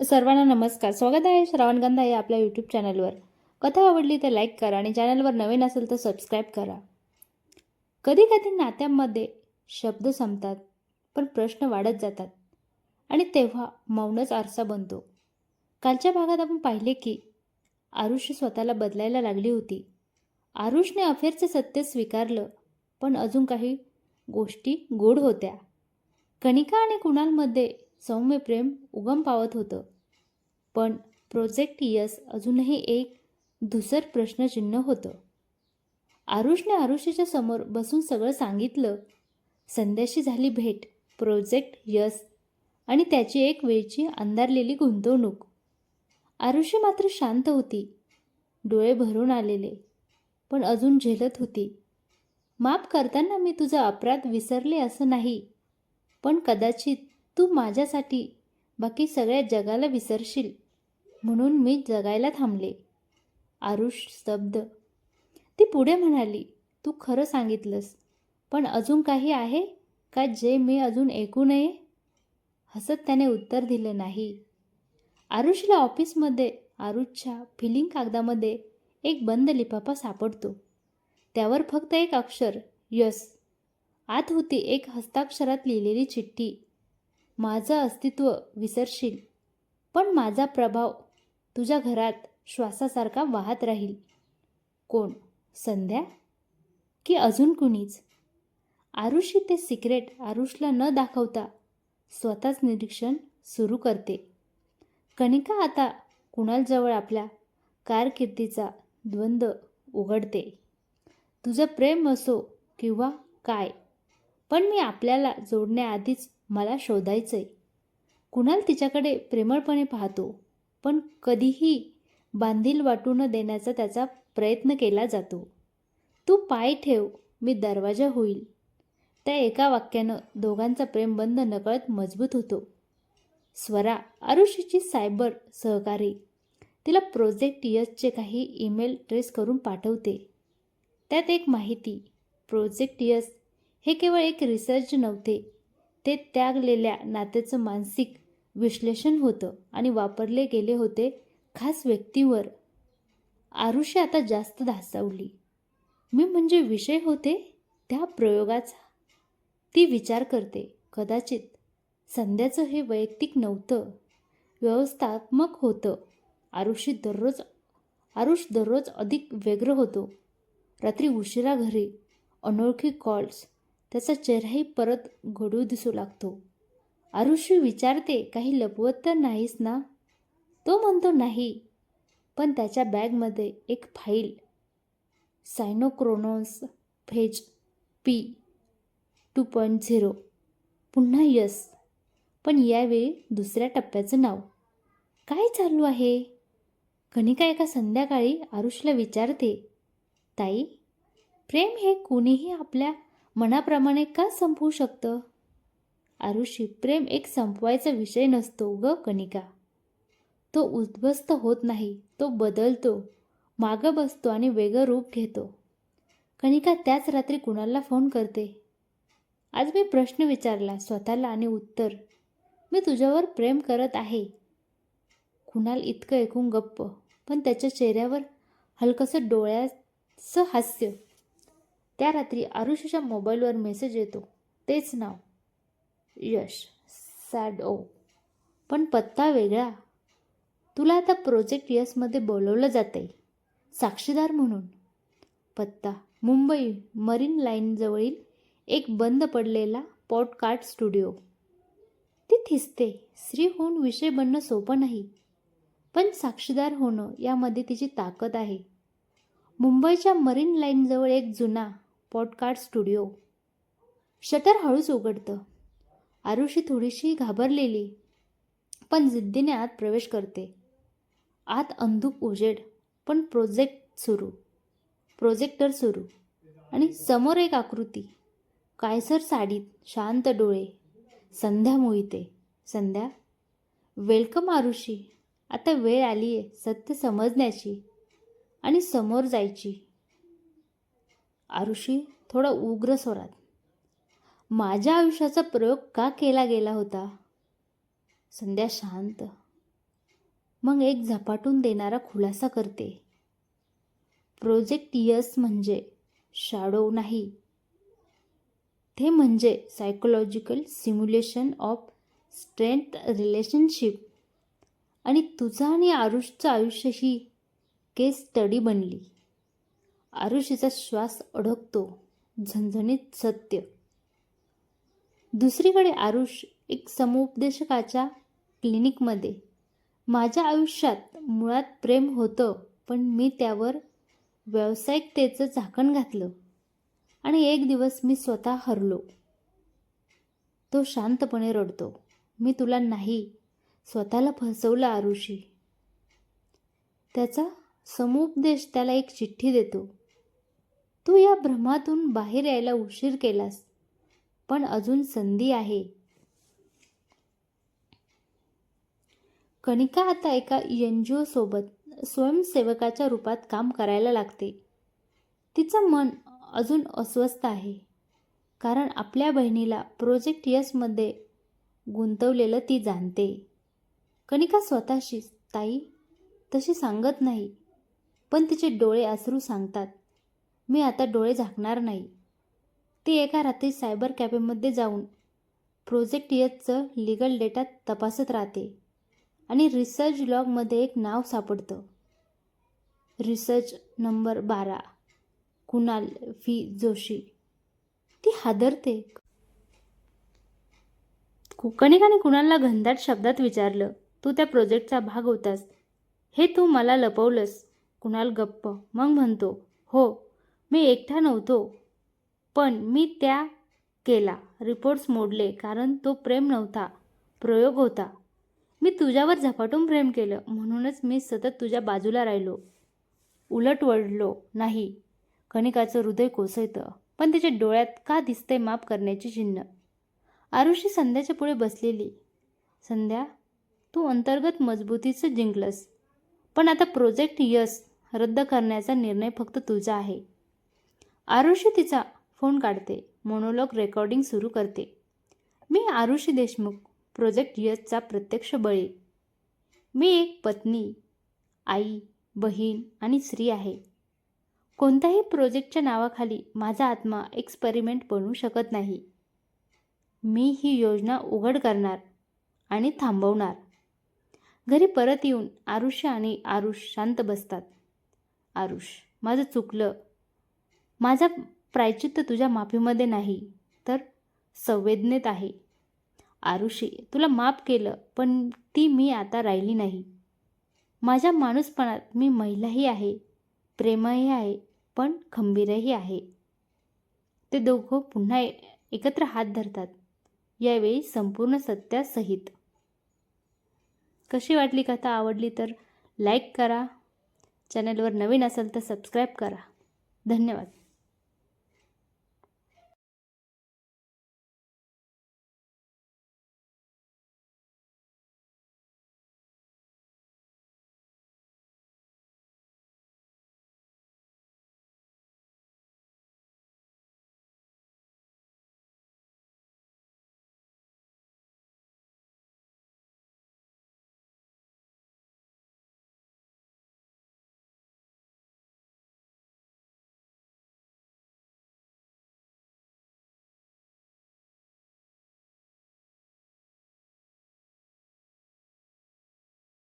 सर्वांना नमस्कार. स्वागत आहे श्रावणगंधा या आपल्या यूट्यूब चॅनलवर कथा आवडली तर लाईक करा आणि चॅनलवर नवीन असेल तर सबस्क्राईब करा. कधी कधी नात्यांमध्ये शब्द संपतात पण प्रश्न वाढत जातात आणि तेव्हा मौनच आरसा बनतो. कालच्या भागात आपण पाहिले की आरुष स्वतःला बदलायला लागली होती. आरुषने अफेअरचे सत्य स्वीकारलं पण अजून काही गोष्टी गोड होत्या. कणिका आणि कुणालमध्ये सौम्य प्रेम उगम पावत होतं. पण प्रोजेक्ट यस अजूनही एक धुसर प्रश्नचिन्ह होतं. आरुषने आरुषीच्या समोर बसून सगळं सांगितलं. संध्याशी झाली भेट प्रोजेक्ट यस आणि त्याची एक वेळची अंधारलेली गुंतवणूक. आरुषी मात्र शांत होती. डोळे भरून आलेले पण अजून झेलत होती. माफ करताना मी तुझा अपराध विसरले असं नाही पण कदाचित तू माझ्यासाठी बाकी सगळ्या जगाला विसरशील. म्हणून मी जगायला थांबले. आरुष स्तब्ध. ती पुढे म्हणाली तू खरं सांगितलंस पण अजून काही आहे का जे मी अजून ऐकू नये? हसत त्याने उत्तर दिलं नाही. आरुषला ऑफिसमध्ये आरुषच्या फिलिंग कागदामध्ये एक बंद लिफाफा सापडतो. त्यावर फक्त एक अक्षर यस. आत होती एक हस्ताक्षरात लिहिलेली चिठ्ठी माझं अस्तित्व विसरशील पण माझा प्रभाव तुझ्या घरात श्वासासारखा वाहत राहील. कोण? संध्या? की अजून कुणीच? आरुषी ते सिक्रेट आरुषला न दाखवता स्वतःच निरीक्षण सुरू करते. कणिका आता कुणालजवळ आपल्या कारकिर्दीचा द्वंद्व उघडते. तुझं प्रेम असो किंवा काय पण मी आपल्याला जोडण्याआधीच मला शोधायचंय. कुणाल तिच्याकडे प्रेमळपणे पाहतो. पण कधीही बांधील वाटू न देण्याचा त्याचा प्रयत्न केला जातो. तू पाय ठेव मी दरवाजा होईल. त्या एका वाक्यानं दोघांचा प्रेमबंध नकळत मजबूत होतो. स्वरा आरुषीची सायबर सहकारी तिला प्रोजेक्ट यसचे काही ईमेल ट्रेस करून पाठवते. त्यात एक माहिती प्रोजेक्ट यस हे केवळ एक रिसर्च नव्हते ते त्यागलेल्या नात्याचं मानसिक विश्लेषण होतं आणि वापरले गेले होते खास व्यक्तीवर. आरुषी आता जास्त धासावली. मी म्हणजे विषय होते त्या प्रयोगाचा. ती विचार करते कदाचित संध्याचं हे वैयक्तिक नव्हतं. व्यवस्थात्मक होतं. आरुषी दररोज आरुष दररोज अधिक व्यग्र होतो. रात्री उशिरा घरी अनोळखी कॉल्स त्याचा चेहराही परत घडू दिसू लागतो. आरुषी विचारते काही लपवत तर नाहीस ना? तो म्हणतो नाही. पण त्याच्या बॅगमध्ये एक file. सायनोक्रोनोस phase P two point zero. पुन्हा यस. पण यावेळी दुसऱ्या टप्प्याचं नाव. काय चालू आहे? कणिका एका संध्याकाळी आरुषला विचारते ताई प्रेम हे कोणीही आपल्या मनाप्रमाणे का संपवू शकतं? आरुषी प्रेम एक संपवायचा विषय नसतो ग कणिका. तो उद्ध्वस्त होत नाही तो बदलतो मागं बसतो आणि वेगळं रूप घेतो. कणिका त्याच रात्री कुणाला फोन करते? आज मी प्रश्न विचारला स्वतःला आणि उत्तर. मी तुझ्यावर प्रेम करत आहे. कुणाल इतकं ऐकून गप्प पण त्याच्या चेहऱ्यावर हलकंसं डोळ्याचं हास्य. त्या रात्री आरुषीच्या मोबाईलवर मेसेज येतो. तेच नाव. यश सॅड ओ. पण पत्ता वेगळा. तुला आता प्रोजेक्ट यसमध्ये बोलवलं जाते साक्षीदार म्हणून. पत्ता मुंबई मरीन लाईनजवळील एक बंद पडलेला पॉडकास्ट स्टुडिओ. ती थिसते स्त्री होऊन विषय बनणं सोपं नाही. पण साक्षीदार होणं यामध्ये तिची ताकद आहे. मुंबईच्या मरीन लाईनजवळ एक जुना पॉडकास्ट स्टुडिओ. शटर हळूच उघडतं. आरुषी थोडीशी घाबरलेली पण जिद्दीने आत प्रवेश करते. आत अंधुक उजेड पण प्रोजेक्ट सुरू. प्रोजेक्टर सुरू. आणि समोर एक आकृती. कायसर साडीत शांत डोळे. संध्या मोहिते. संध्या? वेलकम आरुषी. आता वेळ आली आहे सत्य समजण्याची आणि समोर जायची. आरुषी थोडा उग्र स्वरात. माझ्या आयुष्याचा प्रयोग का केला गेला होता? संध्या शांत. मग एक झपाटून देणारा खुलासा करते. प्रोजेक्ट यस म्हणजे शाडो नाही. ते म्हणजे psychological simulation of strength relationship आणि तुझा आणि आरुषचं आयुष्य ही केस स्टडी बनली. आरुषीचा श्वास अडकतो. झणझणीत सत्य. दुसरीकडे आरुष एक समुपदेशकाच्या क्लिनिकमध्ये. माझ्या आयुष्यात मुळात प्रेम होतं पण मी त्यावर व्यावसायिकतेचं झाकण घातलं आणि एक दिवस मी स्वतः हरलो. तो शांतपणे रडतो. मी तुला नाही स्वतःला फसवलं आरुषी. त्याचा समुपदेश त्याला एक चिठ्ठी देतो. तू या भ्रमातून बाहेर यायला उशीर केलास. पण अजून संधी आहे. कणिका आता एका एन जी ओसोबत स्वयंसेवकाच्या रूपात काम करायला लागते. तिचं मन अजून अस्वस्थ आहे. कारण आपल्या बहिणीला प्रोजेक्ट यसमध्ये गुंतवलेलं ती जाणते. कणिका स्वतःशी ताई तशी सांगत नाही. पण तिचे डोळे अश्रू सांगतात. मी आता डोळे झाकणार नाही. ती एका रात्री सायबर कॅफेमध्ये जाऊन प्रोजेक्ट यसचं लिगल डेटा तपासत राहते आणि रिसर्च लॉगमध्ये एक नाव सापडतं. रिसर्च नंबर बारा कुणाल फी जोशी. ती हादरते. कणिकाने कुणालला घनदाट शब्दात विचारलं तू त्या प्रोजेक्टचा भाग होतास. हे तू मला लपवलंस. कुणाल गप्प मग म्हणतो हो मी एकटा नव्हतो. पण मी त्या केला. रिपोर्ट्स मोडले कारण तो प्रेम नव्हता प्रयोग होता. मी तुझ्यावर झपाटून प्रेम केलं. म्हणूनच मी सतत तुझ्या बाजूला राहिलो. उलट वळलो. नाही. कणिकाचं हृदय कोसळतं. पण तिच्या डोळ्यात का दिसते माफ करण्याची चिन्ह? आरुषी संध्याच्या पुढे बसलेली. संध्या तू अंतर्गत मजबूतीचं जिंकलंस. पण आता प्रोजेक्ट यस रद्द करण्याचा निर्णय फक्त तुझा आहे. आरुषी तिचा फोन काढते मोनोलॉग रेकॉर्डिंग सुरू करते. मी आरुषी देशमुख प्रोजेक्ट यशचा प्रत्यक्ष बळी. मी एक पत्नी आई बहीण आणि स्त्री आहे. कोणत्याही प्रोजेक्टच्या नावाखाली माझा आत्मा एक्सपेरिमेंट बनू शकत नाही. मी ही योजना उघड करणार आणि थांबवणार. घरी परत येऊन आरुष आणि आरुष शांत बसतात. आरुष माझं चुकलं. माझा प्रायचित्त तुझ्या माफीमध्ये नाही तर संवेदनेत आहे. आरुषी तुला माफ केलं पण ती मी आता राहिली नाही. माझ्या माणूसपणात मी महिलाही आहे प्रेमही आहे पण खंबीरही आहे. ते दोघं पुन्हा एकत्र हात धरतात. यावेळी संपूर्ण सत्यासहित. कशी वाटली कथा? आवडली तर लाईक करा. चॅनलवर नवीन असेल तर सबस्क्राईब करा. धन्यवाद.